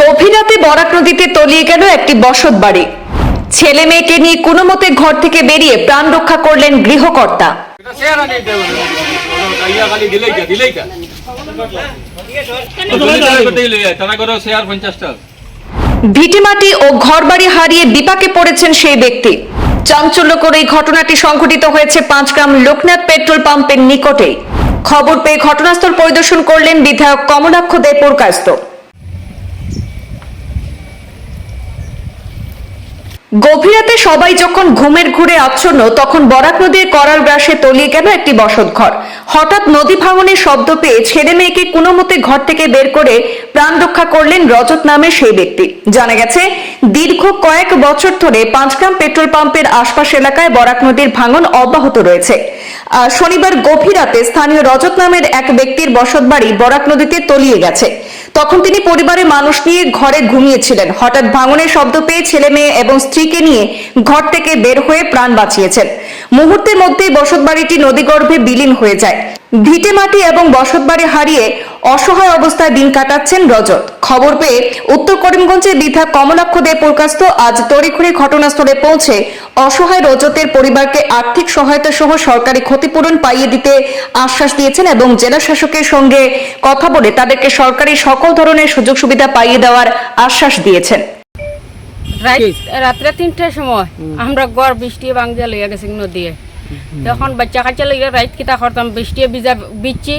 গভীর রাতে বরাক নদীতে তলিয়ে গেল একটি বসত বাড়ি। ছেলে মেয়েকে নিয়ে কোনো মতে ঘর থেকে বেরিয়ে প্রাণ রক্ষা করলেন গৃহকর্তা। এটা শেয়ার আনি দেব কালিয়া কালি দিলেই কা দিলেই কা করতেই লই যায় তারা করে শেয়ার 50 টাকা ভিটেমাটি ও ঘরবাড়ি হারিয়ে বিপাকে পড়েছেন সেই ব্যক্তি। চাঞ্চল্যকর এই ঘটনাটি সংঘটিত হয়েছে পাঁচগ্রাম লোকনাথ পেট্রোল পাম্পের নিকটে খবর পেয়ে ঘটনাস্থল পরিদর্শন করলেন বিধায়ক কমলাক্ষ দে পুরকাস্ত গভীর রাতে সবাই যখন ঘুমের ঘুরে আচ্ছন্ন, তখন বরাক নদীর করাল গ্রাসে তলিয়ে গেল একটি বসত ঘর হঠাৎ নদী ভাঙনের শব্দ পেয়ে ছেলে মেয়েকে কোনো মতে ঘর থেকে বের করে প্রাণ রক্ষা করলেন রজত নামের সেই ব্যক্তি। জানা গেছে, দীর্ঘ কয়েক বছর ধরে পাঁচগ্রাম পেট্রোল পাম্পের আশপাশ এলাকায় বরাক নদীর ভাঙন অব্যাহত রয়েছে। শনিবার গভীরাতে স্থানীয় রজত নামের এক ব্যক্তির বসত বাড়ি বরাক নদীতে তলিয়ে গেছে। তখন তিনি পরিবারের মানুষ নিয়ে ঘরে ঘুমিয়েছিলেন। হঠাৎ ভাঙনের শব্দ পেয়ে ছেলে মেয়ে এবং স্ত্রীকে নিয়ে ঘর থেকে বের হয়ে প্রাণ বাঁচিয়েছেন। মুহূর্তের মধ্যেই বসতবাড়িটি নদীগর্ভে বিলীন হয়ে যায়। ভিটে মাটি এবং বসতবাড়ি হারিয়ে অসহায় অবস্থায় দিন কাটাচ্ছেন রজত। খবর পেয়ে উত্তর করিমগঞ্জে বিধায়ক কমলাক্ষ দে পুরকাস্ত আজ তড়িঘড়ি ঘটনাস্থলে পৌঁছে অসহায় রজতের পরিবারকে আর্থিক সহায়তা সহ সরকারি ক্ষতিপূরণ পাইয়ে দিতে আশ্বাস দিয়েছেন এবং জেলা শাসকের সঙ্গে কথা বলে তাদেরকে সরকারি সকল ধরনের সুযোগ সুবিধা পাইয়ে দেওয়ার আশ্বাস দিয়েছেন। রাত- রাত্রে তিনটার সময় আমরা গড় বৃষ্টি বাংজা লইয়া গেছি নদীয়ে। তখন বাচ্চা কাচ্চা লইয়া রাত কিতা করতাম বৃষ্টি ভিজা বিচ্ছি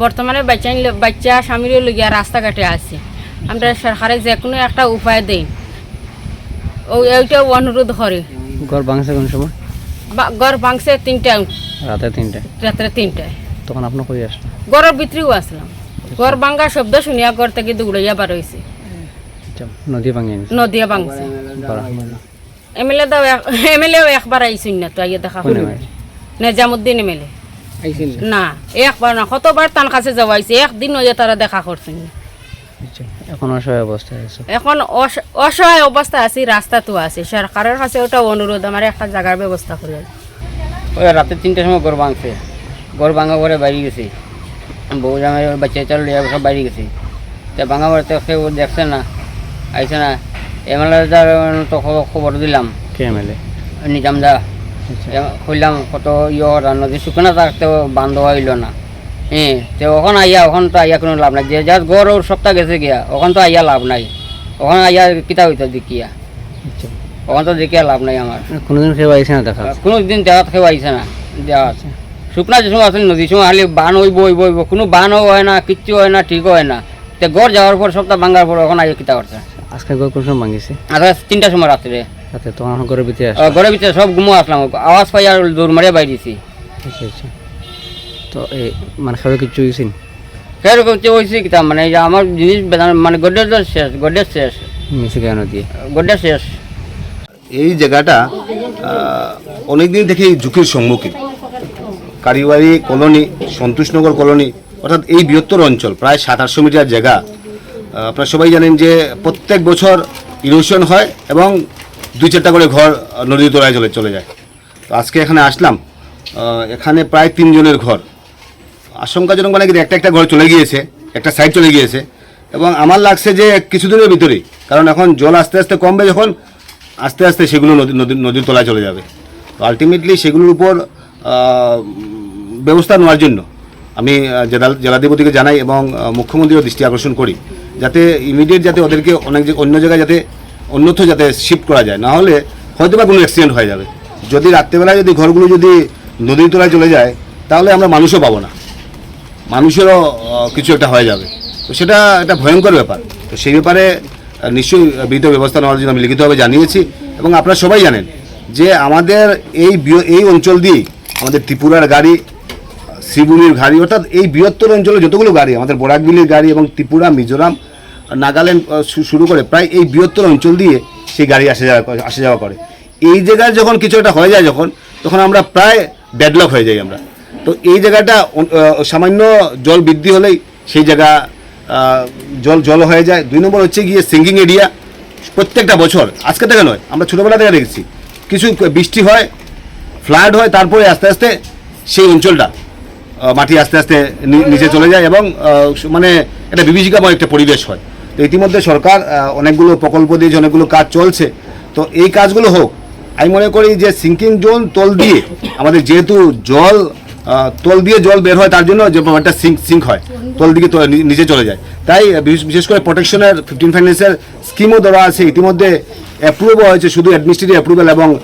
বর্তমানে বাচ্চা বাচ্চা স্বামীর লইয়া রাস্তাঘাটে আছে আমরা সরকারে যে কোনো একটা উপায় দেই ও এইটা অনুরোধ করে ঘর ভাঙছে কোন সময় গড় ভাঙছে তিনটা রাতে তিনটে রাত্রে তিনটায় তখন আপনি কই আসলেন গড়ের ভিতরেও আসলাম গড় ভাঙ্গা শব্দ শুনিয়া গড় থেকে দৌড়াইয়া বার হয়েছে নদী ভাঙে নদিয়া ভাঙছে এমএলএ দাও এমএলএও একবার আইসুন না তো আইয়া দেখা? নেজামুদ্দিন এমএলএ না একবার না কতবার তার কাছে যাওয়াইছে একদিন হয়ে তারা দেখা করছেন আচ্ছা, এখন অসহায় অবস্থায় আছে? এখন অস- অসহায় অবস্থা আছে রাস্তা তো আছে সরকারের কাছে ওটা অনুরোধ আমার একটা জায়গার ব্যবস্থা করে ওই রাতে তিনটার সময় গড় ভাঙছে। গড় ভাঙা পরে বাইরে গেছি। বউ জামাই বাচ্চা চাল লিয়া সব বাইরে গেছি। তা ভাঙা পরে তো কেউ দেখছে না আইছে না। এমএলএ তো খবর- দিলাম। কে এমএলএ নিজাম দা। খুললাম কত ইয়ে নদী শুকনা থাকতেও বান্ধ হইল না। হ্যাঁ তো ওখান আইয়া ওখান তো আইয়া কোনো লাভ নাই। যে যার গড় ওর সপ্তাহ গেছে গিয়া ওখান তো আইয়া লাভ নাই। ওখান আইয়া কিতা হইতো দেখিয়া আচ্ছা। ওখান তো দেখিয়া লাভ নাই আমার কোনোদিন কেউ আইছে না দেখা কোনো দিন দেওয়াত খেয়ে আইছে না দেওয়াত শুকনা যে সময় আসলে নদী সময় খালি বান হইব হইব হইব কোনো বানও হয় না কিচ্ছু হয় না ঠিক হয় না। তে গড় যাওয়ার পর সপ্তাহ ভাঙার পর ওখানে আইয়া কিতা করছে আজকে ঘর কোন সময় ভাঙিছে? আচ্ছা তিনটার সময় রাত্রে তখন আমার ঘরের ভিতরে আহ, ঘরের ভিতরে সব ঘুমো আসলাম। আওয়াজ পাই আর দৌড় মারিয়া বাইরেছি আচ্ছা আচ্ছা। তো এই মানে খাবে কিছু হয়েছেন ফের করছে হয়েছে কিতা মানে এই যে আমার জিনিস মানে গড্ডের শেষ গড্ডের শেষ। মিশে কেন দিয়ে গড্ডের শেষ। এই জায়গাটা অনেক দিন থেকেই ঝুঁকির সম্মুখীন। কারিবাড়ি কলোনি সন্তোষনগর কলোনি অর্থাৎ এই বৃহত্তর অঞ্চল প্রায় সাত আটশো মিটার জায়গা। আপনারা সবাই জানেন যে প্রত্যেক বছর ইরোশন হয় এবং দুই চারটা করে ঘর নদীর তোলায় চলে চলে যায়। তো আজকে এখানে আসলাম এখানে প্রায় তিনজনের ঘর। আশঙ্কাজনক মানে একটা একটা ঘর চলে গিয়েছে, একটা সাইড চলে গিয়েছে। এবং আমার লাগছে যে কিছুদিনের ভিতরেই, কারণ এখন জল আস্তে আস্তে কমবে যখন, আস্তে আস্তে সেগুলো নদী নদী, নদীর তলায় চলে যাবে। তো আলটিমেটলি সেগুলোর উপর ব্যবস্থা নেওয়ার জন্য আমি জেলা জেলাধিপতিকে জানাই এবং মুখ্যমন্ত্রীও দৃষ্টি আকর্ষণ করি, যাতে ইমিডিয়েট যাতে ওদেরকে অনেক অন্য জায়গায় যাতে অন্যত্র যাতে শিফট করা যায় না হলে হয়তো বা কোনো অ্যাক্সিডেন্ট হয়ে যাবে। যদি রাত্রেবেলায় যদি ঘরগুলো যদি নদীর তলায় চলে যায়, তাহলে আমরা মানুষও পাবো না। মানুষেরও কিছু একটা হয়ে যাবে। তো সেটা একটা ভয়ঙ্কর ব্যাপার। তো সেই ব্যাপারে নিশ্চয়ই বিহিত ব্যবস্থা নেওয়ার জন্য আমি লিখিতভাবে জানিয়েছি এবং আপনারা সবাই জানেন যে আমাদের এই এই অঞ্চল দিয়েই আমাদের ত্রিপুরার গাড়ি শিবুলির গাড়ি, অর্থাৎ এই বৃহত্তর অঞ্চলে যতগুলো গাড়ি, আমাদের বরাকবিলির গাড়ি এবং ত্রিপুরা, মিজোরাম নাগাল্যান্ড শুরু করে প্রায় এই বৃহত্তর অঞ্চল দিয়ে সেই গাড়ি আসা যাওয়া আসা যাওয়া করে। এই জায়গায় যখন কিছু একটা হয়ে যায় যখন, তখন আমরা প্রায় ব্যাডলক হয়ে যাই আমরা। তো এই জায়গাটা সামান্য জল বৃদ্ধি হলেই সেই জায়গা জল জল হয়ে যায়। দুই নম্বর হচ্ছে গিয়ে সিঙ্গিং এরিয়া। প্রত্যেকটা বছর, আজকে থেকে নয়, আমরা ছোটোবেলা থেকে দেখেছি। কিছু বৃষ্টি হয় ফ্লাড হয়, তারপরে আস্তে আস্তে সেই অঞ্চলটা মাটি আস্তে আস্তে নিচে চলে যায় এবং মানে একটা বিভীষিকাময় একটা পরিবেশ হয়। তো ইতিমধ্যে সরকার অনেকগুলো প্রকল্প দিয়েছে অনেকগুলো কাজ চলছে, তো এই কাজগুলো হোক, আমি মনে করি যে সিঙ্কিং জোন তল দিয়ে, আমাদের যেহেতু জল তল দিয়ে জল বের হয়, তার জন্য যে একটা সিঙ্ক সিঙ্ক হয়, তল দিকে নিচে চলে যায়। তাই বিশেষ- করে প্রোটেকশনের ফিফটিন ফাইন্যান্সের স্কিমও দেওয়া আছে, ইতিমধ্যে অ্যাপ্রুভও হয়েছে, শুধু অ্যাডমিনিস্ট্রেটিভ অ্যাপ্রুভাল এবং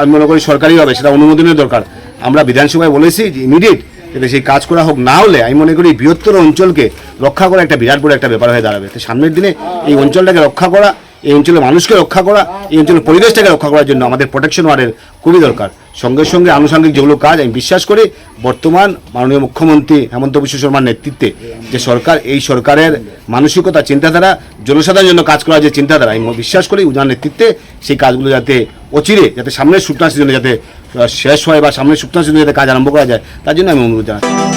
আমি মনে করি সরকারিভাবে সেটা অনুমোদনের দরকার। আমরা বিধানসভায় বলেছি ইমিডিয়েট যাতে সেই কাজ করা হোক না হলে আমি মনে করি বৃহত্তর অঞ্চলকে রক্ষা করা একটা বিরাট বড় একটা ব্যাপার হয়ে দাঁড়াবে। তো সামনের দিনে এই অঞ্চলটাকে রক্ষা করা এই অঞ্চলের মানুষকে রক্ষা করা, এই অঞ্চলের পরিবেশটাকে রক্ষা করার জন্য আমাদের প্রোটেকশন ওয়ার্ডের খুবই দরকার। সঙ্গে সঙ্গে আনুষঙ্গিক যেগুলো কাজ, আমি বিশ্বাস করি বর্তমান মাননীয় মুখ্যমন্ত্রী হেমন্ত বিশ্ব শর্মার নেতৃত্বে যে সরকার, এই সরকারের মানসিকতা, চিন্তাধারা, জনসাধারণের জন্য কাজ করার যে চিন্তাধারা, আমি বিশ্বাস করি উনার নেতৃত্বে সেই কাজগুলো যাতে অচিরে, যাতে সামনের শুকনা সিজনে যাতে শেষ হয় বা সামনের শুকনা সিজনে যাতে কাজ আরম্ভ করা যায়, তার জন্য আমি অনুরোধ জানাচ্ছি।